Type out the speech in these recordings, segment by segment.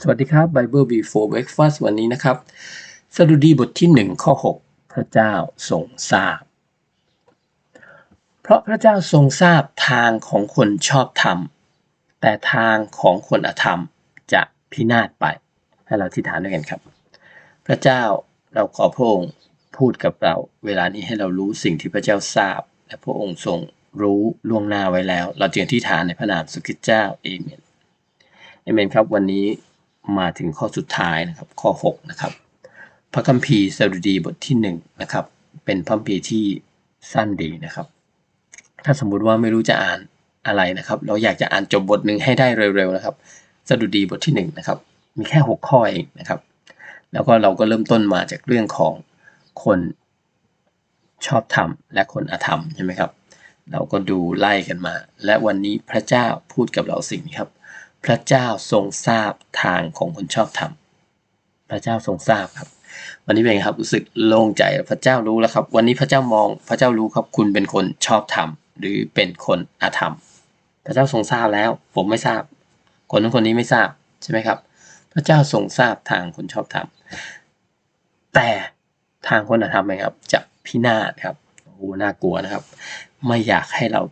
สวัสดีครับ Bible Before Breakfast วันนี้นะครับ สดุดีบทที่ 1 ข้อ 6 พระเจ้าทรงทราบ เพราะพระเจ้าทรงทราบทางของคนชอบธรรม แต่ทางของคนอธรรมจะพินาศไป ให้เราที่ฐานด้วยกันครับ พระเจ้าเราขอพระองค์พูดกับเรา เวลานี้ให้เรารู้สิ่งที่พระเจ้าทราบ และพระองค์ทรงรู้ล่วงหน้าไว้แล้ว เราจึงที่ฐานในพระนามสุขิตเจ้าเอเมนเอเมนครับวันนี้ มาถึงข้อสุดท้ายนะครับข้อ6นะครับพระคัมภีร์สดุดีบทที่1นะครับเป็นพระคัมภีร์ที่สั้นดีนะครับ ถ้าสมมุติว่าไม่รู้จะอ่านอะไรนะครับ เราอยากจะอ่านจบบทหนึ่งให้ได้เร็วๆนะครับสดุดีบทที่1นะครับมีแค่ 6 ข้อเองนะครับ แล้วก็เราก็เริ่มต้นมาจากเรื่องของคนชอบธรรมและคนอธรรมใช่ไหมครับ เราก็ดูไล่กันมา และวันนี้พระเจ้าพูดกับเราสิ่งนี้ครับ พระเจ้าทรงทราบทางของคนชอบธรรม พระเจ้าทรงทราบครับ วันนี้เป็นไงครับรู้สึกโล่งใจพระเจ้ารู้แล้วครับ วันนี้พระเจ้ามองพระเจ้ารู้ครับ คุณเป็นคนชอบธรรม หรือเป็นคนอธรรม พระเจ้าทรงทราบแล้ว ผมไม่ทราบ คนนั้นคนนี้ไม่ทราบใช่ไหมครับ พระเจ้าทรงทราบทางคนชอบธรรม แต่ทางคนอธรรมไหมครับจะพินาศครับโอ้หน่ากลัวนะครับ ไม่อยากให้เรา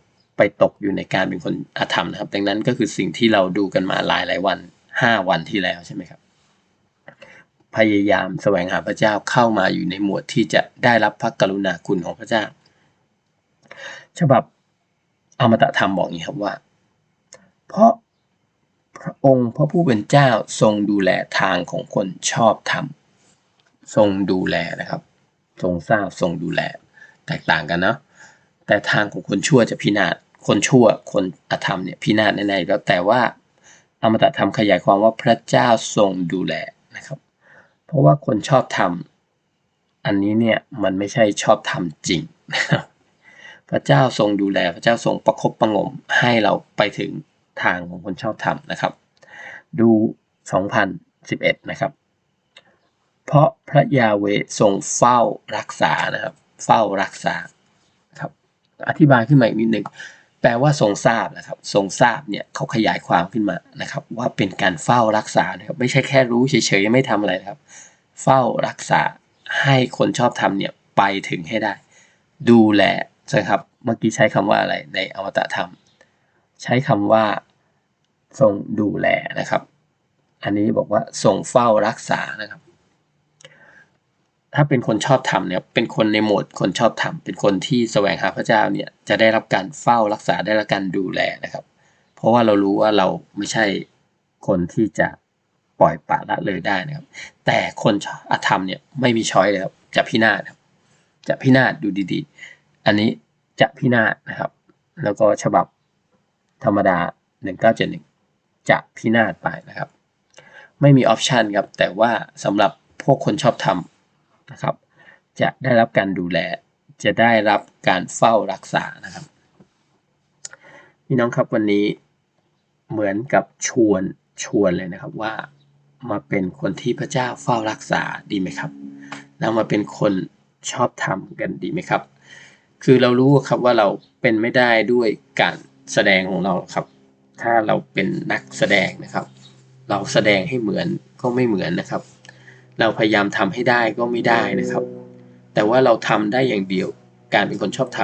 ไปตกอยู่ในการเป็นคนอธรรมนะครับ ดังนั้นก็คือสิ่งที่เราดูกันมาหลายหลายวันห้าวันที่แล้วใช่ไหมครับ พยายามแสวงหาพระเจ้าเข้ามาอยู่ในหมวดที่จะได้รับพระกรุณาคุณของพระเจ้า ฉบับอมตะธรรมบอกอย่างนี้ครับว่า เพราะพระองค์พระผู้เป็นเจ้าทรงดูแลทางของคนชอบธรรมทรงดูแลนะครับ ทรงทราบทรงดูแล แตกต่างกันเนาะแต่ทางของคนชั่วจะพินาศ คนชั่วคนอธรรมเนี่ยพินาศแน่ๆแล้วแต่ว่าอมตะธรรมขยายความว่าพระเจ้าทรงดูแลนะครับ เพราะว่าคนชอบธรรมอันนี้เนี่ยมันไม่ใช่ชอบธรรมจริง พระเจ้าทรงดูแลพระเจ้าทรงประคบประงมให้เราไปถึงทางของคนชอบธรรมนะครับ ดู 2011 นะครับ เพราะพระยาเวทรงเฝ้ารักษานะครับ เฝ้ารักษาครับ อธิบายขึ้นมาอีกนิดหนึ่ง แปลว่าทรงทราบนะครับ ทรงทราบเนี่ยเขาขยายความขึ้นมานะครับ ว่าเป็นการเฝ้ารักษานะครับไม่ใช่แค่รู้เฉยๆไม่ทำอะไรครับ เฝ้ารักษาให้คนชอบทำเนี่ยไปถึงให้ได้ ดูแลใช่ครับเมื่อกี้ใช้คำว่าอะไรในอวตารธรรม ใช้คำว่าทรงดูแลนะครับ อันนี้บอกว่าทรงเฝ้ารักษานะครับ ถ้าเป็นคนชอบธรรมเนี่ยเป็นคนในโหมดคนชอบธรรมเป็นคนที่แสวงหาพระเจ้าเนี่ยจะได้รับการเฝ้ารักษาได้รับการดูแลนะครับ เพราะว่าเรารู้ว่าเราไม่ใช่คนที่จะปล่อยปละละเลยได้นะครับ แต่คนอธรรมเนี่ยไม่มีช้อยเลยครับจะพินาศครับจะพินาศดูดีๆ อันนี้จะพินาศนะครับ แล้วก็ฉบับธรรมดา 1971 จะพินาศไปนะครับ ไม่มีออปชันครับ แต่ว่าสำหรับพวกคนชอบทำ นะครับ จะได้รับการดูแล จะได้รับการเฝ้ารักษานะครับพี่น้องครับวันนี้เหมือนกับชวนชวนเลยนะครับว่ามาเป็นคนที่พระเจ้าเฝ้ารักษาดีไหมครับ แล้วมาเป็นคนชอบทำกันดีไหมครับ คือเรารู้ครับว่าเราเป็นไม่ได้ด้วยการแสดงของเราครับ ถ้าเราเป็นนักแสดงนะครับ เราแสดงให้เหมือนก็ไม่เหมือนนะครับ เราพยายามทำให้ได้ก็ไม่ได้นะครับ แต่ว่าเราทำได้อย่างเดียว การเป็นคนชอบท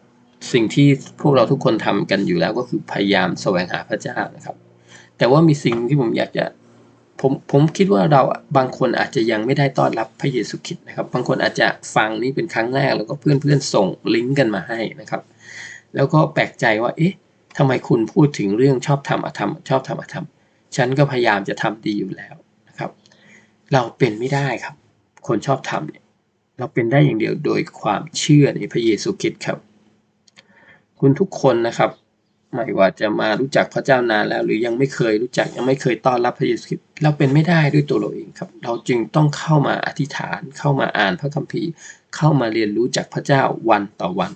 ำสิ่งที่พวกเราทุกคนทำกันอยู่แล้วก็คือพยายามแสวงหาพระเจ้านะครับ แต่ว่ามีสิ่งที่ผมอยากจะผมผมคิดว่าเราบางคนอาจจะยังไม่ได้ต้อนรับพระเยซูคริสต์นะครับ บางคนอาจจะฟังนี่เป็นครั้งแรกแล้วก็เพื่อนเพื่อนส่งลิงก์กันมาให้นะครับ แล้วก็แปลกใจว่า เอ๊ะทำไมคุณพูดถึงเรื่องชอบทำอธรรม ชอบทำอธรรม ฉันก็พยายามจะทำดีอยู่แล้ว เราเป็นไม่ได้ครับ คนชอบทำเนี่ยเราเป็นได้อย่างเดียวโดยความเชื่อในพระเยซูคริสต์ครับ คุณทุกคนนะครับ ไม่ว่าจะมารู้จักพระเจ้านานแล้ว หรือยังไม่เคยรู้จักยังไม่เคยต้อนรับพระเยซูคริสต์เราเป็นไม่ได้ด้วยตัวเราเองครับ เราจึงต้องเข้ามาอธิษฐาน เข้ามาอ่านพระคัมภีร์ เข้ามาเรียนรู้จากพระเจ้าวันต่อวัน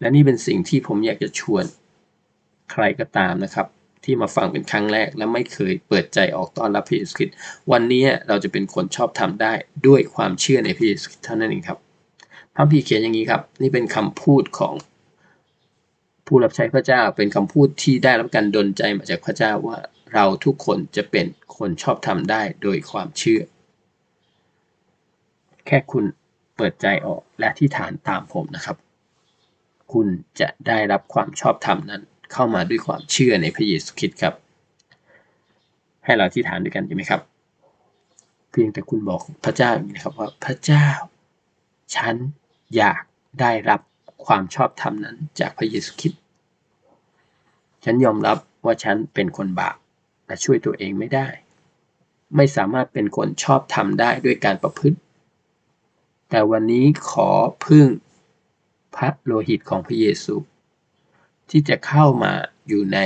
และนี่เป็นสิ่งที่ผมอยากจะชวนใครก็ตามนะครับ ที่มาฟังเป็นครั้งแรก และไม่เคยเปิดใจออกต้อนรับพระเยซูคริสต์วันนี้เราจะเป็นคนชอบทำได้ด้วยความเชื่อในพระเยซูคริสต์เท่านั้นเองครับพระพีเขียนอย่างนี้ครับ นี่เป็นคำพูดของผู้รับใช้พระเจ้าเป็นคำพูดที่ได้รับการดลใจมาจากพระเจ้าว่าเราทุกคนจะเป็นคนชอบธรรมได้โดยความเชื่อ แค่คุณเปิดใจออกและที่ฐานตามผมนะครับ คุณจะได้รับความชอบธรรมนั้น เข้ามาด้วยความเชื่อในพระเยซูคริสต์ครับ ให้เราที่ฐานด้วยกันดีไหมครับ เพียงแต่คุณบอกพระเจ้าอย่างนี้นะครับว่าพระเจ้า ฉันอยากได้รับความชอบธรรมนั้นจากพระเยซูคริสต์ฉันยอมรับว่าฉันเป็นคนบาปและช่วยตัวเองไม่ได้ ไม่สามารถเป็นคนชอบธรรมได้ด้วยการประพฤติ แต่วันนี้ขอพึ่งพระโลหิตของพระเยซู ที่จะเข้ามาอยู่ใน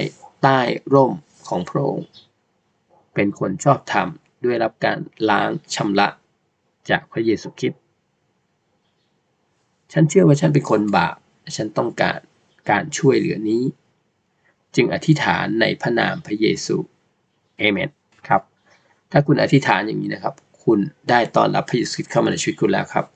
ใต้ร่มของพระองค์เป็นคนชอบธรรมด้วยรับการล้างชำระจากพระเยซูคริสต์ฉันเชื่อว่าฉันเป็นคนบาปฉันต้องการการช่วยเหลือนี้ จึงอธิษฐานในพระนามพระเยซูเอเมนครับ ถ้าคุณอธิษฐานอย่างนี้นะครับ คุณได้ตอนรับพระเยซูคริสต์เข้ามาในชีวิตคุณแล้วครับ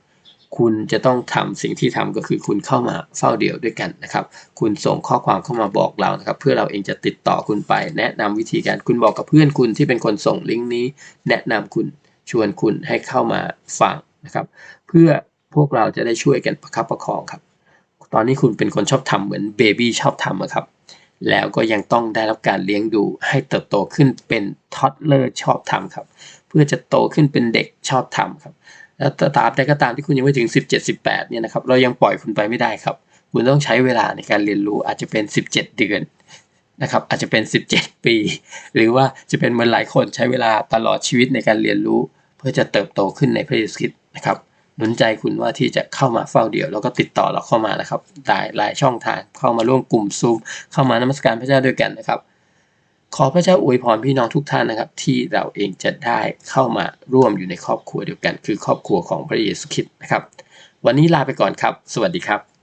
คุณจะต้องทำสิ่งที่ทำก็คือคุณเข้ามาเฝ้าเดี่ยวด้วยกันนะครับ คุณส่งข้อความเข้ามาบอกเรานะครับ เพื่อเราเองจะติดต่อคุณไป แนะนำวิธีการคุณบอกกับเพื่อนคุณที่เป็นคนส่งลิงก์นี้ แนะนำคุณชวนคุณให้เข้ามาฟังนะครับ เพื่อพวกเราจะได้ช่วยกันประคับประคองครับ ตอนนี้คุณเป็นคนชอบทำเหมือนเบบี้ชอบทำอะครับ แล้วก็ยังต้องได้รับการเลี้ยงดูให้เติบโตขึ้นเป็นท็อดเลอร์ชอบทำครับ เพื่อจะโตขึ้นเป็นเด็กชอบทำครับ แล้วตราบใดก็ตามที่คุณยังไม่ถึง 17 18เนี่ยนะครับเรายังปล่อยคุณไปไม่ได้ครับ คุณต้องใช้เวลาในการเรียนรู้อาจจะเป็น 17 เดือนนะครับอาจจะเป็น 17 ปี หรือว่าจะเป็นเหมือนหลายคนใช้เวลาตลอดชีวิตในการเรียนรู้ เพื่อจะเติบโตขึ้นในพระเยซูคริสต์นะครับหนุนใจคุณว่าที่จะเข้ามาเฝ้าเดี่ยว แล้วก็ติดต่อเราเข้ามานะครับได้หลายช่องทางเข้ามาร่วมกลุ่มซูมเข้ามานมัสการพระเจ้าด้วยกันนะครับ ขอพระเจ้าอวยพรพี่น้องทุกท่านนะครับ ที่เราเองจะได้เข้ามาร่วมอยู่ในครอบครัวเดียวกัน คือครอบครัวของพระเยซูคริสต์นะครับ วันนี้ลาไปก่อนครับ สวัสดีครับ